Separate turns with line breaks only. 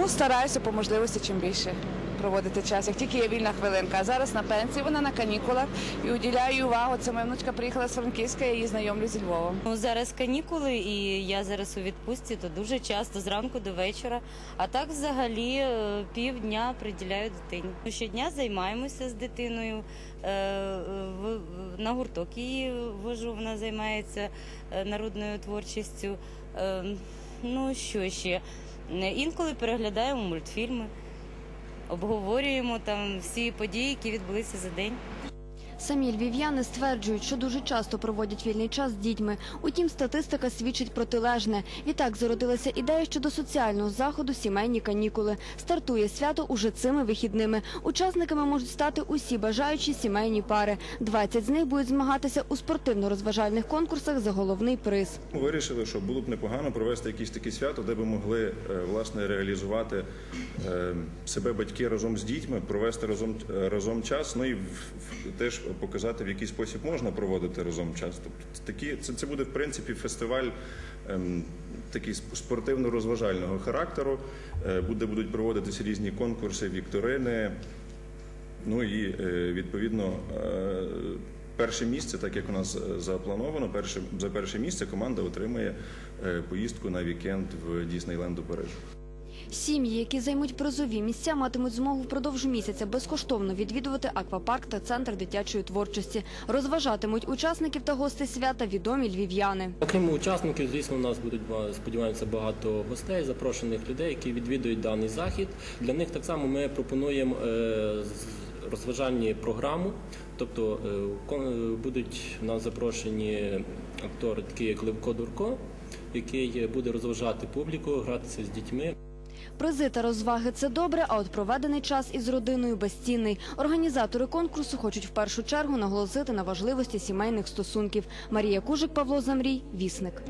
Ну, стараюся по можливості чим більше проводити час, як тільки є вільна хвилинка. Зараз на пенсії, вона на канікулах і уділяю увагу. Це моя внучка приїхала з Франківська, я її знайомлю зі Львовом.
Ну, зараз канікули, і я зараз у відпустці, то дуже часто зранку до вечора. А так взагалі е, півдня приділяю дитині. Щодня займаємося з дитиною. е, в- На гурток її вожу, вона займається е, народною творчістю. Е, Ну, що ще? Інколи переглядаємо мультфільми, обговорюємо там всі події, які відбулися за день.
Самі львів'яни стверджують, що дуже часто проводять вільний час з дітьми. Утім, статистика свідчить протилежне. Відтак зародилася ідея щодо соціального заходу сімейні канікули. Стартує свято уже цими вихідними. Учасниками можуть стати усі бажаючі сімейні пари. 20 з них будуть змагатися у спортивно-розважальних конкурсах за головний приз.
Вирішили, що було б непогано провести якісь такі свято, де би могли е, власне реалізувати е, себе батьки разом з дітьми, провести разом е, разом час. Ну і теж показати, в який спосіб можна проводити разом час. Тобто такі це, це буде в принципі фестиваль. ем, Такий сп- спортивно-розважального характеру, Е, буде будуть проводитися різні конкурси, вікторини. Ну і е, відповідно е, перше місце, так як у нас е, заплановано, перше за перше місце команда отримає е, поїздку на вікенд в Діснейленд у Парижу.
Сім'ї, які займуть призові місця, матимуть змогу впродовж місяця безкоштовно відвідувати аквапарк та центр дитячої творчості. Розважатимуть учасників та гостей свята відомі львів'яни.
Окрім учасників, звісно, у нас будуть сподіваємося багато гостей, запрошених людей, які відвідують даний захід. Для них так само ми пропонуємо е, розважальні програму. Тобто е, будуть у нас запрошені актори, такі як Левко Дурко, який буде розважати публіку, гратися з дітьми.
Призи та розваги це добре, а от проведений час із родиною безцінний. Організатори конкурсу хочуть в першу чергу наголосити на важливості сімейних стосунків. Марія Кужик, Павло Замрій, Вісник.